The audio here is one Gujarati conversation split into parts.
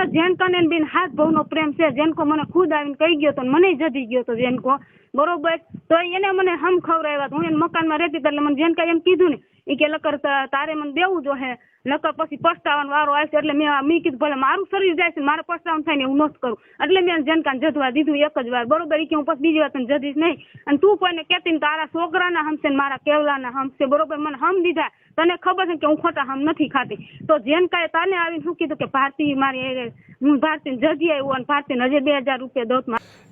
એનો જેનકો ને બેન હાથ ભાવનો પ્રેમ છે. જેનકો મને ખુદ આવીને કહી ગયો તો મને જતી ગયો તો જેનકો. બરોબર? તો એને મને હમ ખવડાવ્યા હું એને મકાનમાં રહેતી હતી એટલે મને જેનકા એમ કીધું ને એ કે નકર તારે મને દેવું જો હે. નકર પછી પસ્તાવાનો વારો આવશે એટલે મેં મેં કીધું, ભલે મારું શરીર જાય છે મારે પસ્તાવાનું થાય ને હું નથી કરું. એટલે મેં જનકાન જધવા દીધું એક જ વાર. બરોબર, ઈ કે હું પછી બીજી વાર તને જદીશ નહીં. અને તું કોઈને કહેતી ને તારા છોકરાના હમશે ને મારા કેવલાના હમશે. બરોબર, મને હમ દીધા. તને ખબર છે કે હું ખોટા હમ નથી ખાતી. તો જેનકાએ તને આવીને શું કીધું કે ભારતી મારી હું ભારતી જજી આવ્યું અને ભારતી હજી બે હજાર રૂપિયા દોત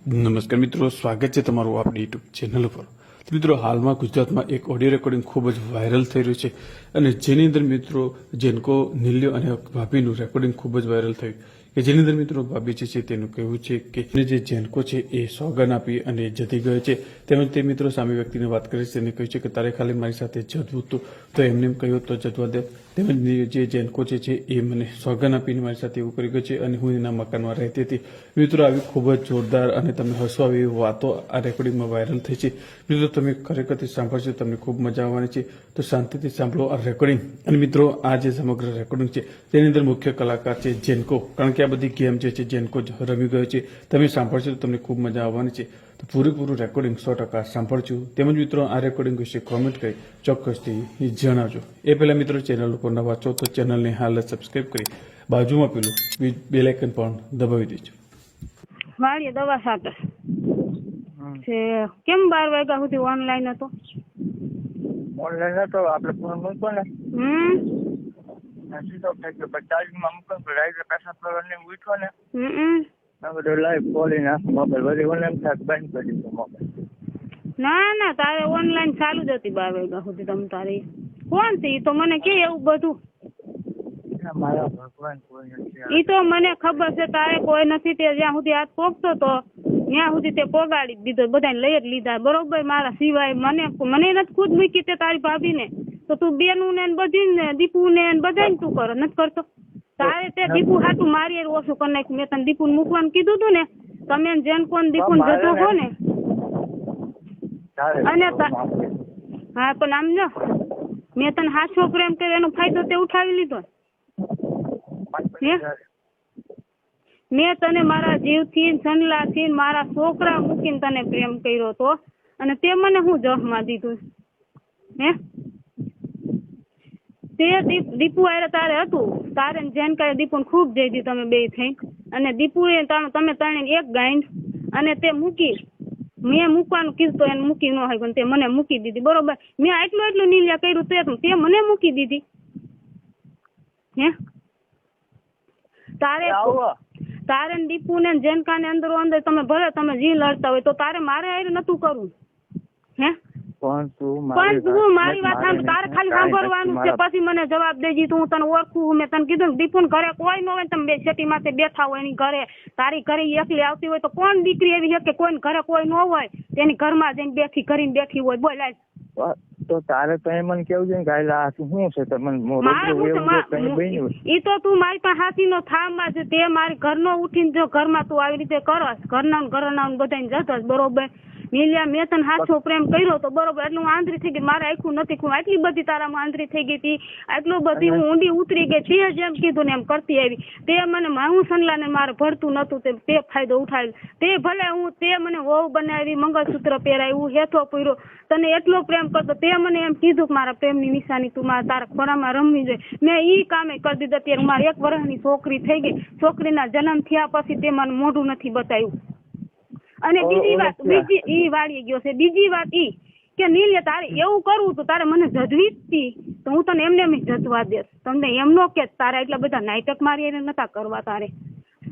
નમસ્કાર મિત્રો, સ્વાગત છે તમારું આપણી યુટ્યુબ ચેનલ ઉપર. તો મિત્રો, હાલમાં ગુજરાતમાં એક ઓડિયો રેકોર્ડિંગ ખૂબ જ વાયરલ થઈ રહ્યું છે અને જેની અંદર મિત્રો જેનકો નિલ્યો અને ભાભીનું રેકોર્ડિંગ ખૂબ જ વાયરલ થયું. કે જેની અંદર મિત્રો ભાભી જે છે તેનું કહેવું છે કે જે જેનકો છે એ સોગન આપી અને જતી ગયો છે. તેમજ તે મિત્રો સામે વ્યક્તિને વાત કરી છે તેને કહ્યું છે કે તારે ખાલી મારી સાથે જતું હતું તો એમને એમ કહ્યું, તો જતવા દે. તેમજ જે જેનકો કોચે છે એ મને સોગન આપીને મારી સાથે એવું કરી ગયો છે અને હું એના મકાનમાં રહેતી હતી. મિત્રો, આવી ખૂબ જ જોરદાર અને તમને હસવા આવી વાતો આ રેકોર્ડિંગમાં વાયરલ થઈ છે. મિત્રો, તમે ખરેખરથી સાંભળશો તમને ખૂબ મજા આવવાની છે. તો શાંતિથી સાંભળો આ રેકોર્ડિંગ. અને મિત્રો, આ જે સમગ્ર રેકોર્ડિંગ છે, તેની અંદર મુખ્ય કલાકાર છે જેનકો. કારણ કે આ બધી ગેમ જે છે, જેનકો રમી ગયો છે. તમે સાંભળશો તો તમને ખૂબ મજા આવવાની છે. તો પૂરેપૂરું રેકોર્ડિંગ સો ટકા સાંભળજો. તેમજ મિત્રો આ રેકોર્ડિંગ વિશે કોમેન્ટ કરી ચોક્કસથી જણાવજો. એ પહેલાં મિત્રો ચેનલ ઉપર નવા છો તો ચેનલને હાલ સબસ્ક્રાઈબ કરી બાજુમાં પેલું બેલ આઇકન પણ દબાવી દેજો. વાળીએ દવા સાથે. છે કેમ બાર વાગ્યા સુધી ઓનલાઈન હતો? ઓનલાઈન હતો આપણે ફોન મૂકો ને. હમ. નથી તો થઈ મૂકો પૈસા ચાર્જિંગમાં ઉઠો ને. હમ. આ બધું લાઈવ ખોલી નાખ મોબાઈલ વળી મને એમ બંધ કરી દીધો મોબાઈલ ના ના તારે ઓનલાઈન ચાલુ જ હતી બાર વાગ્યા સુધી તમે તારે. કોણ છે? તો મને કે એવું બધું. મારા ભગવાન કોઈ નથી ઈ તો મને ખબર છે તારે કોઈ નથી તે જ્યાં સુધી હાથ પોગતો તો ત્યાં સુધી તે પોગાડી દીધો બધાને લઈ જ લીધા. બરોબર મારા સિવાય મને મને નથી ખુદ મૂકી તે તારી ભાભીને. તો તું બેનું ને બધી ને દીપુ ને બધાને તું કરો નથી કરતો? તારે તે દીપુ હાટું મારી ઓછું કરી નાખ્યું. મેં તને દીપુ મૂકવાનું કીધું તું ને તમે જેન કોણ દીપુ જતો હો ને. અને હા પણ આમ જો મેં તને હાથો પ્રેમ કર્યો એનો ફાયદો તે ઉઠાવી લીધો. હે? મેં તને મારા જીવથી સનલાથી મારા છોકરા મૂકીને તને પ્રેમ કર્યો તો અને તે મને હું જહમાં દીધું? હે? તે દીપુ હારે તારે હતું તારે જેન જેનકાએ દીપુને ખૂબ જઈ દી તમે બે થઈ. અને દીપુએ તમે તમે ત્રણે એક ગાંઠ અને તે મૂકી. મેં મૂકવાનું કીધું તો એને મૂકી ન હોય પણ તે મને મૂકી દીધી. બરોબર? મેં આટલું એટલું નીલ્યા કર્યું તે તે મને મૂકી દીધી. હે? તારે તારે દીપુ ને જેનકા ને અંદરો અંદર તમે ભલે તમે જી લડતા હોય તો તારે મારે હારે નતું કરવું હે? પણ તું પણ તું મારી વાત સાંભળ તારે ખાલી સાંભળવાનું છે પછી મને જવાબ દેજી તું હું તને ઓળખું મેં તને કીધું દીપુન ઘરે કોઈ ન હોય તમે બે શેટી માથે બેઠા હોય એની ઘરે તારી ઘરે એકલી આવતી હોય તો કોણ દીકરી એવી છે કે કોઈ ઘરે કોઈ ન હોય તેની ઘરમાં જઈને બેઠી કરીને બેઠી હોય બોલ. તો તારે તો એમ મને કેવું છે ને કે આ શું છે તમને હું એવું છે, કંઈ બન્યું ઈ તો તું મારી પાસે હાથી નો થામમાં છે તે મારી ઘરનો ઉઠીને જો ઘરમાં તું આવી રીતે કરસ ઘરના ને ઘરના બધાને જતસ બરોબર? મિલિયા મેં તને હાથો પ્રેમ કર્યો તો બરોબર એટલે હું આંધળી થઈ ગઈ મારે આખું નથી હું આટલી બધી તારામાં આંધળી થઈ ગઈ હતી. આટલું બધી હું ઊંડી ઉતરી ગઈ તે જેમ કીધું ને એમ કરતી આવી. તે મને હું સનલાને મારે ભરતું નતું તે તે ફાયદો ઉઠાવ્યો તે ભલે હું તે મને વહુ બનાવી મંગળસૂત્ર પહેરાવ્યું હેથો પૂર્યો તને એટલો પ્રેમ કરતો તે મને એમ કીધું કે મારા પ્રેમની નિશાની તું મારા તારા ખોરામાં રમવી જોઈએ. મેં ઈ કામે કરી દીધા. ત્યારે મારે એક વર્ષની છોકરી થઈ ગઈ. છોકરીના જન્મ થયા પછી તે મને મોઢું નથી બતાવ્યું. અને બીજી વાત બીજી ઈ વાળી ગયો છે. બીજી વાત ઈ કે નીલ્ય તારે એવું કરવું તો તારે મને જજવી હતી તો. હું તને એમને એમ જજવા દેશ તમને એમ નો કે તારે એટલા બધા નાટક મારી એને નતા કરવા તારે.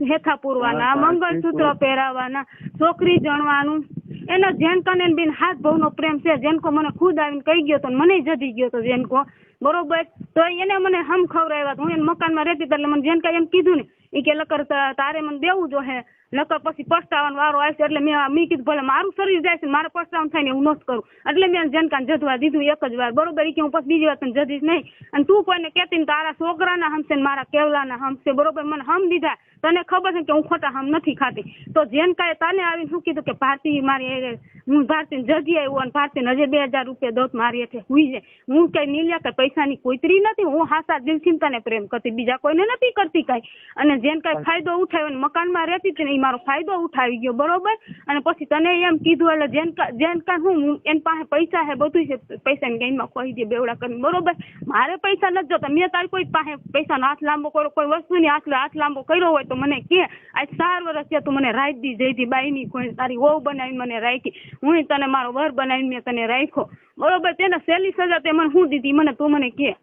હેથા પૂરવાના મંગળસૂત્ર પહેરાવાના છોકરી જણવાનું. એનો જેનકો ને બેન હાથ ભાવ નો પ્રેમ છે. જેનકો મને ખુદ આવીને કહી ગયો તો મને જતી ગયો તો જેનકો. બરોબર? તો એને મને હમ ખવડાવ્યા હું એને મકાનમાં રહેતી હતી એટલે મને જેનકા એમ કીધું ને એ કે લકર તારે મને દેવું જો હે. નકર પછી પસ્તાવાનો વારો આવશે એટલે મેં મેં કીધું ભલે મારું શરીર જાય છે મારે પસ્તાવાનું થાય ને હું નથી કરું. એટલે મેં જનકાન જધવા દીધું એક જ વાર. બરોબર એ કે હું પછી બીજી વાર તને નહીં. અને તું કોઈને કહેતી ને તારા છોકરાના હમશે ને મારા કેવલાના હમશે. બરોબર મને હમ દીધા. તને ખબર છે કે હું ખોટા હમ નથી ખાતી. તો જેન કાંઈ તને આવીને શું કીધું કે ભારતી મારી હું ભારતી જજી આવ્યું અને ભારતી હજે બે હજાર રૂપિયા દોત મારી એટલે હુઈ જાય. હું કઈ નીલ્યા કે પૈસાની કોઈતરી નથી. હું હાસા દિલથી તને પ્રેમ કરતી. બીજા કોઈને નથી કરતી કાંઈ. અને જેન કાંઈ ફાયદો ઉઠાવ્યો મકાનમાં રહેતી હતી એ મારો ફાયદો ઉઠાવી ગયો, બરોબર? અને પછી તને એમ કીધું, એટલે જેન જેન હું હું એની પાસે પૈસા છે બધું છે પૈસાની ગેમમાં કહી દે, બેવડા કરીને, બરોબર? મારે પૈસા નથી જોતા, મેં તારી કોઈ પાસે પૈસાનો હાથ લાંબો કર્યો, કોઈ વસ્તુની હાથ હાથ લાંબો કર્યો હોય તો મને કે, આજ ચાર વર્ષ થયા તું મને રાઈ દી જઈતી બાઈની કોઈ તારી વહુ બનાવીને મને રાખી હું તને મારો વર બનાવીને મેં તને રાખ્યો. બરોબર? તેને સહેલી સજા તે મને શું દીધી? મને તું મને કે.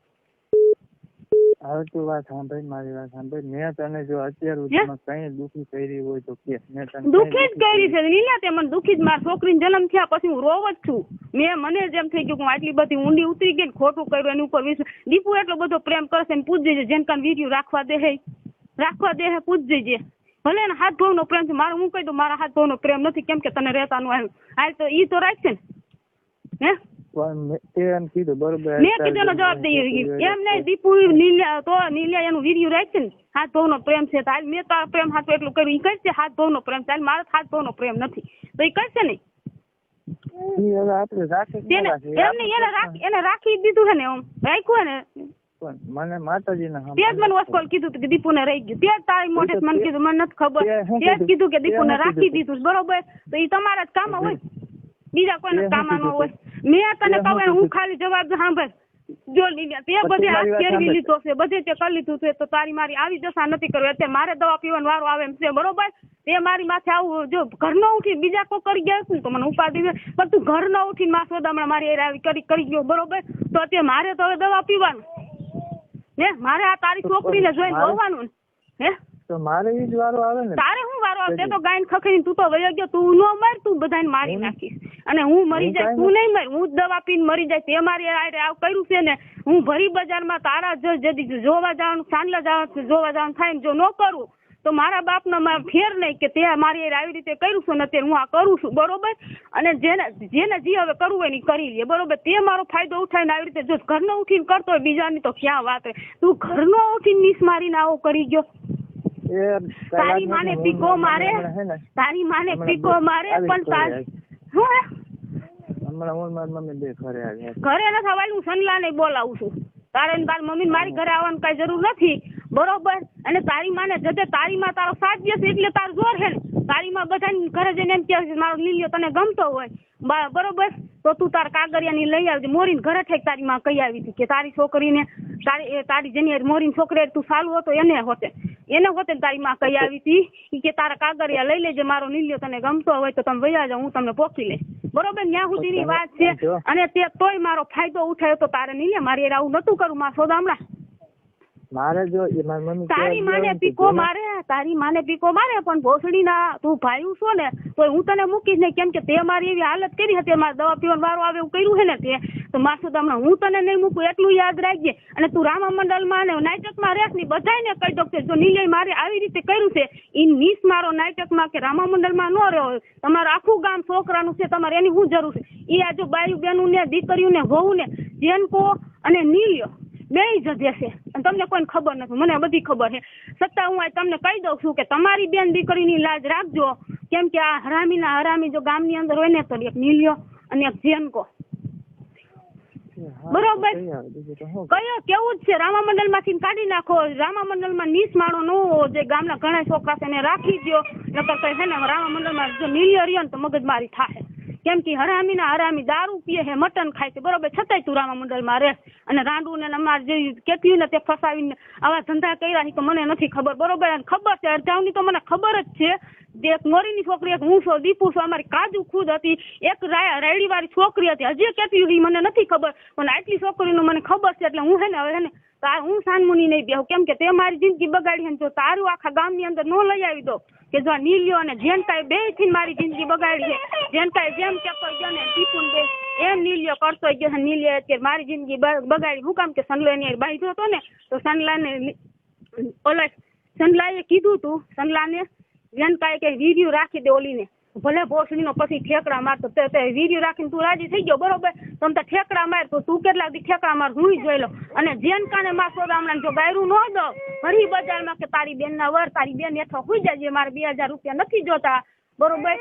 હવે તું વાત સાંભળ મારી વાત સાંભળ. મેં તને જો અત્યાર? સુધીમાં કઈ દુખી કરી હોય તો કે. મેં તને દુઃખી જ કરી છે. લીલા તે મને દુઃખી જ મારા છોકરીને જન્મ થયા પછી હું રોવ જ છું. મેં મને જ એમ થઈ ગયું કે હું આટલી બધી ઊંડી ઉતરી ગઈ ને ખોટું કર્યું એની ઉપર વિશ્વ દીપુ એટલો બધો પ્રેમ કરે છે ને પૂછ છે જેન કાન વીડિયો રાખવા દે હે. રાખવા દે હે પૂછજે જે. ભલે ને હાથ ધોવાનો પ્રેમ છે મારે હું કહી દઉં મારા હાથ ધોવાનો પ્રેમ નથી કેમ કે તને રહેતાનું આવ્યું. હાલ તો ઈ તો રાખશે ને. હે? કીધું બરોબર. મેં કીધું જવાબ દઈ એમ નહીં દીપુ નીલ્યા તો નીલ્યા એનું વીડિયો રાખશે ને હાથ પ્રેમ છે હાલ મેં તારો પ્રેમ હાથ એટલું કર્યું ઈ કરશે હાથ ધોવાનો પ્રેમ ચાલ મારો હાથ ધોવાનો પ્રેમ નથી. તો કરશે ના? નહીં એને રાખી એને રાખી દીધું છે ને એમ રાખ્યું ને? મને માતાજીના તે જ મને વસ્કોલ કીધું કે દીપુને રહી ગયું. તે જ તારી મોઢે મને કીધું મને નથી ખબર. તે જ કીધું? કે દીપુ દીપુને રાખી દીધું બરોબર? તો એ તમારા જ કામ હોય. બીજા કોઈ કામમાં હોય. મેં તને કહું હું ખાલી જવાબ સાંભળ. જો તે બધે હાથ ફેરવી લીધો છે બધે તે કરી લીધું છે તો તારી મારી આવી દશા નથી કરવી. અત્યારે મારે દવા પીવાનો વારો આવે એમ છે બરોબર? તે મારી માથે આવું જો ઘર ન ઉઠી બીજા કોઈ કરી ગયા હશે તો મને ઉપાધિ દે પણ તું ઘર ન ઉઠીને માં સોદામણા મારી આવી કરી કરી ગયો બરોબર? તો અત્યારે મારે તો હવે દવા પીવાનું. હે? મારે આ તારી છોકરીને જોઈને જોવાનું હે? તો મારે ઈ જ વારો આવે ને. તારે હું વારો આવશે તો ગાયન ખખડી તું તો વયો ગયો. તું નો મર તું બધાને મારી નાખીશ. અને હું મરી જાય તું નહીં મર. હું દવા પીને મરી જાય તે મારી હારે આવ કર્યું છે ને હું ભરી બજારમાં તારા જ જદી જોવા જવાનું સાંજલા જવાનું જોવા જવાનું થાય ને જો ન કરું તો મારા બાપનો માં ફેર નહીં કે તે મારી આવી રીતે કર્યું છે ને હું આ કરું છું. બરોબર? અને જેને જેને જે હવે કરવું હોય ને કરી લે. બરોબર? તે મારો ફાયદો ઉઠાવીને આવી રીતે જો ઘરનો ઉઠીને કરતો હોય બીજાની તો ક્યાં વાત હોય? તું ઘરનો ઉઠીને નીસ મારીને આવો કરી ગયો. તારી માને પીકો મારે. ને, તારી માને પીકો મારે પણ તારી આવી. હું હે? હમણાં હું મારી મમ્મી બે ઘરે ન થવાય હું સનલાને બોલાવું છું. તારે ને મમ્મી મારી ઘરે આવવાની કઈ જરૂર નથી. બરોબર? અને તારી માને જતે તારી માં તારો સાથ દેશે એટલે તાર જોર હે ને. તારી માં બધા ઘરે જઈને એમ કે મારો લીલિયો તને ગમતો હોય. બરોબર? તો તું તાર કાગરિયાની લઈ આવજે. મોરીને ઘરે ઠેક તારી માં કહી આવી હતી કે તારી છોકરીને તારી તારી જેની મોરીની છોકરી તું સારું હતો એને હોતે. એને ગોતે તારી માં કહી આવી હતી ઈ કે તારા કાગરિયા લઈ લેજે મારો નીલ્યો તને ગમતો હોય તો તમે વૈયા જાઓ હું તમને પોકી લઈશ. બરોબર? ત્યાં સુધીની વાત છે. અને તે તોય મારો ફાયદો ઉઠાયો તો તારે નીલે લે મારી આવું નતું કરું મારા સોદામડા મારે જો મારી મમ્મી તારી માને પીકો મારે તારી માને પીકો મારે પણ ભોસડી ના તું ભાઈ છો ને તો હું તને મૂકીશ ને કેમ કે તે મારી એવી હાલત કરી હતી મારે દવા પીવાનો વારો આવે એવું કર્યું છે ને તે. તો માસુદ હમણાં હું તને નહીં મૂકું, એટલું યાદ રાખજે. અને તું રામા મંડળમાં ને નાટકમાં રહેશની બધાને કહી દો કે જો નિલય મારે આવી રીતે કર્યું છે એ નીસ મારો નાટકમાં કે રામા મંડળમાં ન રહ્યો તમારું આખું ગામ છોકરાનું છે, તમારે એની શું જરૂર છે? એ આ જો બાયું બેનું ને દીકરીયું ને વહુ ને જેનકો અને નીલ્યો બે જ છે. અને તમને કોઈને ખબર નથી, મને બધી ખબર છે. છતાં હું તમને કહી દઉં છું કે તમારી બેન દીકરીની લાજ રાખજો. કેમ કે આ હરામીના હરામી જો ગામની અંદર હોય ને, તો એક નીલ્યો અને એક જેનકો. બરોબર. કયો? કેવું જ છે. રામા મંડળમાંથી કાઢી નાખો. રામા મંડળમાં નીસ માણો ન હોવો જે ગામના ઘણા છોકરા છે એને રાખી દો નકર કઈ છે ને રામા મંડળમાં જો ને તો મગજમારી થાય કેમ કે હરામી ના હરામી દારૂ પીએ હે, મટન ખાય છે. બરોબર? છતાંય તું રામા મંડળમાં રહે. અને રાંડુ ને અમારે જે કેટલી ને તે ફસાવીને આવા ધંધા કર્યા તો મને નથી ખબર. બરોબર? અને ખબર છે અરજાવની તો મને ખબર જ છે. જે એક મોરીની છોકરી, એક હું છું દીપુ છું અમારી કાજુ ખુદ હતી. એક રાયડી વાળી છોકરી હતી. હજી કેટલી મને નથી ખબર. પણ આટલી છોકરીનું મને ખબર છે, એટલે હું હે ને, હવે હે ને હું સાનમુની નહીં બેહું. કેમ કે તે મારી જિંદગી બગાડી છે જો તારું આખા ગામની અંદર નો લઈ આવી દો, કે જો નીલિયો અને જેનકાએ બેથી મારી જિંદગી બગાડી છે જેનકાએ જેમ કેતો ગયો ને ટીપુન બે એમ નીલ્યો કરતો ગયો નીલિયો અત્યારે મારી જિંદગી બગાડી. હું કામ કે સનલાને બાંધ્યો હતો ને, તો સનલાને ઓલા સનલાએ કીધું તું, સનલાને જેનકાએ કે વીડિયો રાખી દે ઓલીને. ભલે ભોસડીનો પછી ઠેકડા મારતો, તે તે રાખીને તું રાજી થઈ ગયો, બરોબર? તમ ઠેકડા માર, તો તું કેટલા દી ઠેકડા માર હું જોઈ લો અને જેન કાને માર સોદામણા જો ગાયરું ન દો ઘણી બજારમાં કે તારી બેન ના વર, તારી બેન હેઠો હોઈ જાય મારે બે હજાર રૂપિયા નથી જોતા. બરોબર?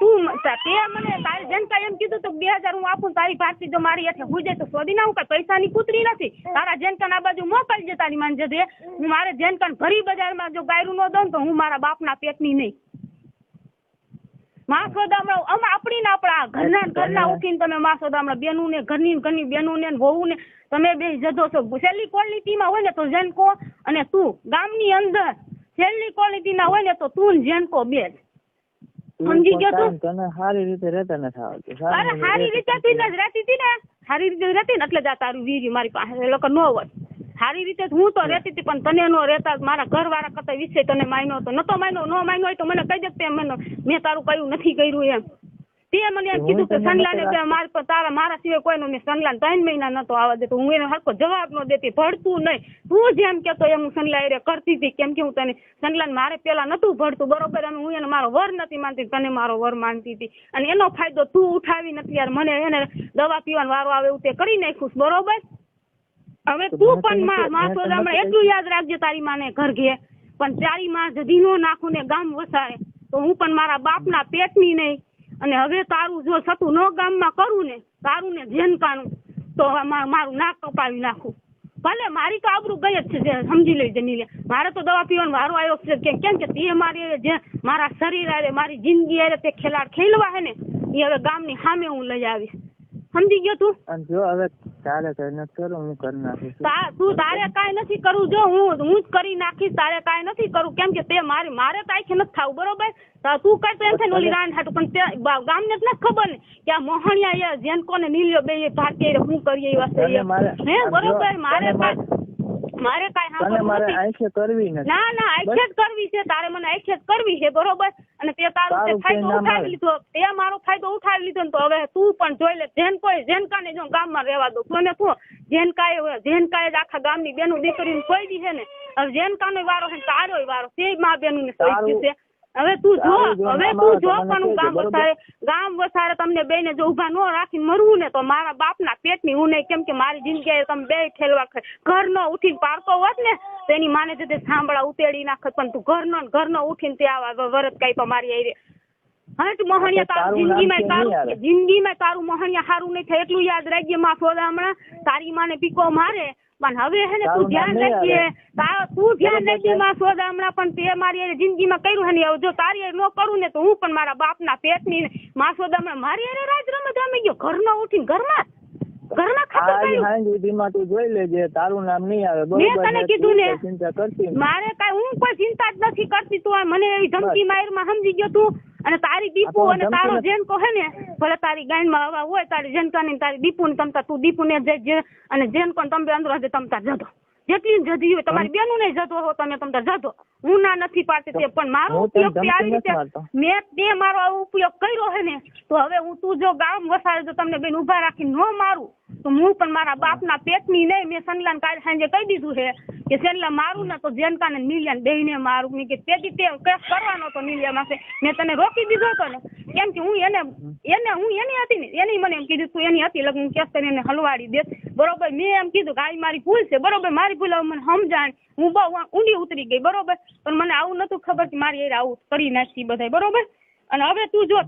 તું મ- તે મને તારી કા એમ કીધું તો બે હજાર હું આપું તારી ભારતી જો મારી એટલે હું જાય તો શોધી ના હું કઈ પૈસાની કૂતરી નથી. તારા જેન કાન આ બાજુ મોકલજે તારી માન જજે. હું મારે જેનકાન ઘરી બજારમાં જો ગાયરું ન દઉં તો હું મારા બાપના પેટની નહીં. માં સોદામણા અમે આપણી ને આપણા ઘરના ઘરના ઉઠીને તમે માં સોદામણા બેનું ને ઘરની ઘરની બેનું ને વહુ ને તમે બે જજો છો. છેલ્લી ક્વોલિટીમાં હોય ને તો જેનકો અને તું. ગામની અંદર છેલ્લી ક્વોલિટીના હોય ને તો તું ને જેનકો બે જ. સમજી ગયો તું? તને સારી રીતે રહેતા નથી આવતું. અરે સારી રીતે તું જ રહેતી હતી ને. સારી રીતે રહેતી ને એટલે જ આ તારું વીર્ય મારી પાસે લોકો ન હોય. સારી રીતે હું તો રહેતી હતી પણ તને નો રહેતા મારા ઘરવાળા કરતા વિશે તને માન્યો તો નતો માન્યો નો માન્યો હોય તો મને કહી દે તે મને મેં તારું કયું નથી કર્યું એમ. તે મને એમ કીધું કે સનલાને કે મારા પર તારા મારા સિવાય કોઈનો મેં સનલાન ત્રણ મહિના નતો આવવા દેતો. હું એને હરકો જવાબ ન દેતી ભળતું નહીં. તું જેમ કેતો એમ હું સનલા એરે કરતી હતી. કેમ કે હું તને સનલાન મારે પેલા નતું ભળતું બરોબર? અને હું એને મારો વર નથી માનતી તને મારો વર માનતી હતી. અને એનો ફાયદો તું ઉઠાવી નથી યાર. મને એને દવા પીવાનો વારો આવે એવું તે કરી નાખ્યું બરોબર? હવે તું પણ માં સોદામણા એટલું યાદ રાખજે તારી માને ઘર ઘે પણ તારી માં નો નાખું ને ગામ વસારે તો હું પણ મારા બાપના પેટની નહીં. અને હવે તારું જો સતું નો ગામમાં કરું ને તારું ને જેનકાનું તો મારું નાક કપાવી નાખું. ભલે મારી તો આબરૂ ગઈ જ છે સમજી લઈ જનીલે મારે તો દવા પીવાનો વારો આવ્યો છે કે કેમ કે તે મારી જે મારા શરીર આવે મારી જિંદગી આવે તે ખેલાડ ખેલવા હે ને એ હવે ગામની સામે હું લઈ આવીશ. સમજી ગયો તું? જો હવે તારે કઈ નથી કરવું હું કરી નાખીશ તું તારે કાંઈ નથી કરવું જો હું હું જ કરી નાખીશ તારે કાંઈ નથી કરવું કેમ કે તે મારી મારે તો આખી નથી થવું બરોબર? તો કઈ તો એમ થાય ઓલી રાન હાટું. પણ તે ને ગામને જ નથી ખબર ને કે આ મોહણિયા જેન કોને નીલ્યો બે ભારતીય હું કરીએ એવા એ. હે બરોબર? મારે મારે- કાંઈ મારે સાંભળવું નથી કરવી નથી. ના ના આખે કરવી છે. તારે મને આખે કરવી છે બરોબર? અને તે તારો તે તારું ફાયદો કઈ ના ઉઠાવી. લીધો તે મારો ફાયદો ઉઠાવી લીધો ને તો હવે તું પણ જોઈ લે જેન કોઈ જેનકાને જો ગામમાં રહેવા દો. કોને જેન જેનકાએ હોય, જેનકાએ જ આખા ગામની બેનું દીકરીને કોઈ દી છે ને. હવે જેનકાનો વારો છે ને તારોય વારો તે મા બેનું ને તારું- છે. હવે તું જો હવે તું જો પણ હું ગામ વસારે ગામ વસારે તમને બેને જો ઊભા ન રાખી મરવું ને તો મારા બાપના પેટની હું નહીં કેમ કે મારી જિંદગી તમે બે ઠેલવા ઘરનો ઉઠીને પારતો હોત ને તો એની માને તે સાંભળા ઉતેડી નાખત પણ તું ઘરનો ઘર ઘરનો ઉઠીને તે આવા વરત કાંઈ મારી આઈ હટ મોહણિયા તારું જિંદગીમાં તારું આવે? જિંદગીમાં તારું મોહણિયા સારું નહીં થાય એટલું યાદ રાખજે માં સોદા હમણાં. તારી માને પીકો મારે પણ હવે હે ને તું ધ્યાન. તાર- તું ધ્યાન રાખી માં સોદા હમણાં પણ તે મારી જિંદગીમાં કર્યું હે ને જો તારી ન કરું ને તો હું પણ મારા બાપના પેટની માં સોદા હમણાં મારી અરે રાજ રમત રમી ગયો. ઘર ઉઠીને ઘરમાં ઘરમાં ખાતર કર્યું. હાંજ સુધીમાં તું જોઈ લેજે તારું નામ નહીં આવે. મેં તને કીધું ને. ચિંતા કરતી મારે કઈ હું કોઈ ચિંતા જ નથી કરતી તું મને એવી ધમકી મારમાં સમજી ગયો તું. અને તારી દીપુ અને તારો નથી. જેન કહે ને ભલે તારી ગાયમાં હવા હોય તારી જેનકાની ને તારી દીપુ ને તમતા તું દીપુ ને જે અને જેન કોણ તમે અંદર તમતા જતો જેટલી જતી હોય તમારી બેનું નહીં જતો હો તમે તમતા જતો. હું ના નથી પાડતી તે પણ મારો ઉપયોગ તે આવી રીતે મેં તે મારો ઉપયોગ કર્યો હે ને તો હવે હું તું જો ગામ વસાડે તો તમને બેન ઊભા રાખી ન મારું. તો હું પણ મારા બાપના પેટની નહીં મેં સનલાન કાલ સાંજે કહી દીધું છે કે સનલા મારું ને તો જેનકા ને નીલિયા ને મારું. મેં કે તેથી તે કેસ કરવાનો તો નીલિયા માસે મેં તને રોકી દીધો હતો ને કેમ કે હું એને એને હું એની હતી ને, એની મને એમ કીધું, તું એની હતી, લગ્ન હું કેસ કરીને હલવાડી દે. બરોબર, મેં એમ કીધું કે આ મારી ભૂલ છે. બરોબર, મારી ભૂલ મને સમજાણ. હું બહુ ઊંડી ઉતરી ગઈ, બરોબર. પણ મને આવું નતું ખબર કે મારી એ આવું કરી નાખી બધાય, બરોબર? અને હવે તું જો